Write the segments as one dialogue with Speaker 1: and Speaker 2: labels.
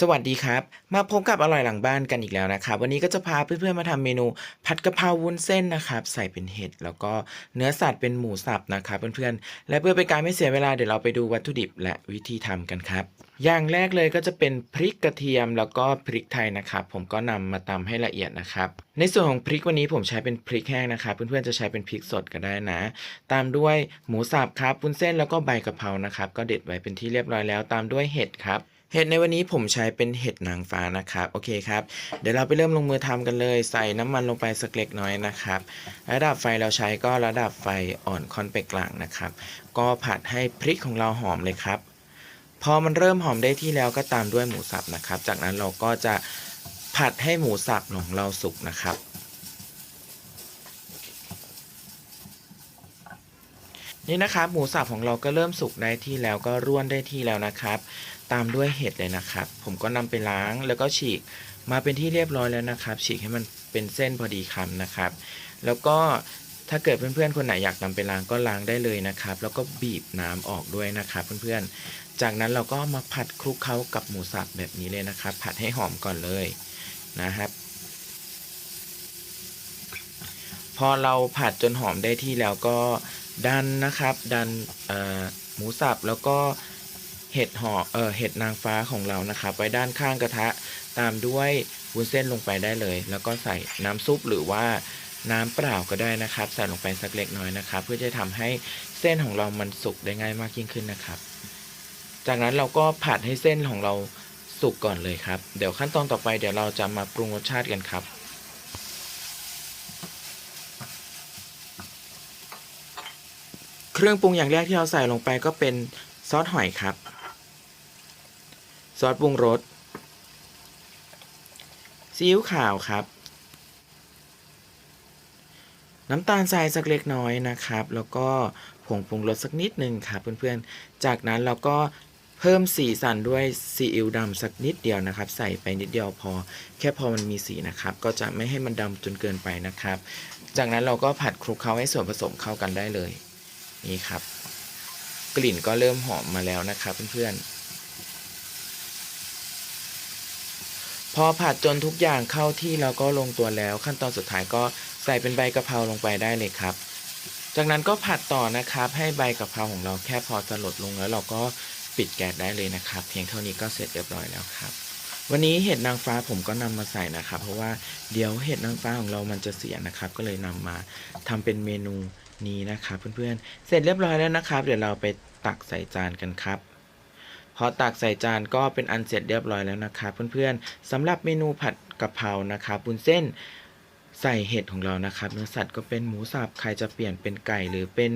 Speaker 1: สวัสดีครับ มาพบกับอร่อยหลังบ้านกันอีกแล้วนะครับ วันนี้ก็จะพาเพื่อนๆมาทำเมนู ผัดกะเพราวุ้นเส้นนะครับ ใส่เป็นเห็ดแล้วก็เนื้อสัตว์เป็นหมูสับนะครับเพื่อนๆและเพื่อเป็นการไม่เสียเวลาเดี๋ยวเราไปดูวัตถุดิบและวิธีทำกันครับ อย่างแรกเลยก็จะเป็นพริกกระเทียมแล้วก็พริกไทยนะครับ ผมก็นำมาตำให้ละเอียดนะครับ ในส่วนของพริกวันนี้ผมใช้เป็นพริกแห้งนะครับ เพื่อนๆจะใช้เป็นพริกสดก็ได้นะ ตามด้วยหมูสับครับวุ้นเส้นแล้วก็ใบกะเพรานะครับ ก็เด็ดไว้เป็นที่เรียบร้อยแล้ว ตามด้วยเห็ดครับ เห็ดในวันนี้ผมใช้เป็นเห็ดนางฟ้านะครับโอเคครับ เดี๋ยวเราไปเริ่มลงมือทำกันเลย ใส่น้ำมันลงไปสักเล็กน้อยนะครับ ระดับไฟเราใช้ก็ระดับไฟอ่อนค่อนไปกลางนะครับ ก็ผัดให้พริกของเราหอมเลยครับ พอมันเริ่มหอมได้ที่แล้วก็ตามด้วยหมูสับนะครับ จากนั้นเราก็จะผัดให้หมูสับของเราสุกนะครับนี่นะครับหมูสับของเราก็เริ่มสุกได้ที่แล้วก็ร่วนได้ที่แล้วนะครับ ตามด้วยเห็ดเลยนะครับ ผมก็นำไปล้างแล้วก็ฉีกมาเป็นที่เรียบร้อยแล้วนะครับ ฉีกให้มันเป็นเส้นพอดีคำนะครับ แล้วก็ถ้าเกิดเพื่อนๆคนไหนอยากนำไปล้างก็ล้างได้เลยนะครับ แล้วก็บีบน้ำออกด้วยนะครับ เพื่อนๆ จากนั้นเราก็มาผัดคลุกเคล้ากับหมูสับแบบนี้เลยนะครับ ผัดให้หอมก่อนเลยนะครับ พอเราผัดจนหอมได้ที่แล้วก็ดันนะครับ ดันหมูสับแล้วก็ เห็ดห่อเออเห็ดนางฟ้าของเรานะครับ ไว้ด้านข้างกระทะตามด้วยวุ้นเส้นลงไปได้เลย แล้วก็ใส่น้ำซุปหรือว่าน้ำเปล่าก็ได้นะครับ ใส่ลงไปสักเล็กน้อยนะครับ เพื่อจะทำให้เส้นของเรามันสุกได้ง่ายมากยิ่งขึ้นนะครับ จากนั้นเราก็ผัดให้เส้นของเราสุกก่อนเลยครับ เดี๋ยวขั้นตอนต่อไปเดี๋ยวเราจะมาปรุงรสชาติกันครับเครื่องปรุงอย่างแรกที่เราใส่ลงไปก็เป็นซอสหอยครับ ซอสปรุงรสซีอิ๊วขาวครับ น้ำตาลทรายสักเล็กน้อยนะครับ แล้วก็ผงปรุงรสสักนิดหนึ่งครับเพื่อนๆ จากนั้นเราก็เพิ่มสีสันด้วยซีอิ๊วดำสักนิดเดียวนะครับ ใส่ไปนิดเดียวพอ แค่พอมันมีสีนะครับ ก็จะไม่ให้มันดำจนเกินไปนะครับ จากนั้นเราก็ผัดคลุกเคล้าให้ส่วนผสมเข้ากันได้เลย นี่ครับ กลิ่นก็เริ่มหอมมาแล้วนะครับเพื่อนๆ พอผัดจนทุกอย่างเข้าที่แล้วก็ลงตัวแล้ว ขั้นตอนสุดท้ายก็ใส่เป็นใบกะเพราลงไปได้เลยครับ จากนั้นก็ผัดต่อนะครับ ให้ใบกะเพราของเราแค่พอจะหลดลงแล้วเราก็ปิดแก๊สได้เลยนะครับ เพียงเท่านี้ก็เสร็จเรียบร้อยแล้วครับ วันนี้เห็ดนางฟ้าผมก็นำมาใส่นะครับ เพราะว่าเดี๋ยวเห็ดนางฟ้าของเรามันจะเสียนะครับ ก็เลยนำมาทำเป็นเมนูนี้นะครับเพื่อนๆ เสร็จเรียบร้อยแล้วนะครับ เดี๋ยวเราไปตักใส่จานกันครับ พอตักใส่จานก็เป็นอันเสร็จเรียบร้อยแล้วนะคะเพื่อนๆสำหรับเมนูผัดกะเพรานะคะบุญเส้นใส่เห็ดของเรานะครับเนื้อสัตว์ก็เป็นหมูสับใครจะเปลี่ยนเป็นไก่หรือเป็น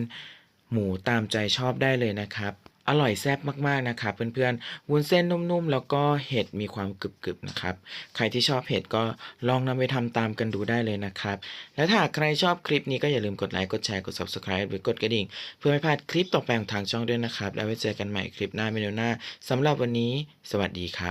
Speaker 1: หมูตามใจชอบได้เลยนะครับ อร่อยแซ่บมากๆนะครับเพื่อนๆวุ้นเส้นนุ่มๆ แล้วก็เห็ดมีความกรึบๆนะครับ ใครที่ชอบเห็ดก็ลองนำไปทำตามกันดูได้เลยนะครับ และถ้าใครชอบคลิปนี้ก็อย่าลืมกดไลค์กดแชร์กด subscribe หรือกดกระดิ่ง เพื่อไม่พลาดคลิปต่อไปของทางช่องด้วยนะครับ แล้วไว้เจอกันใหม่คลิปหน้าเมนูหน้าสำหรับวันนี้ สวัสดีครับ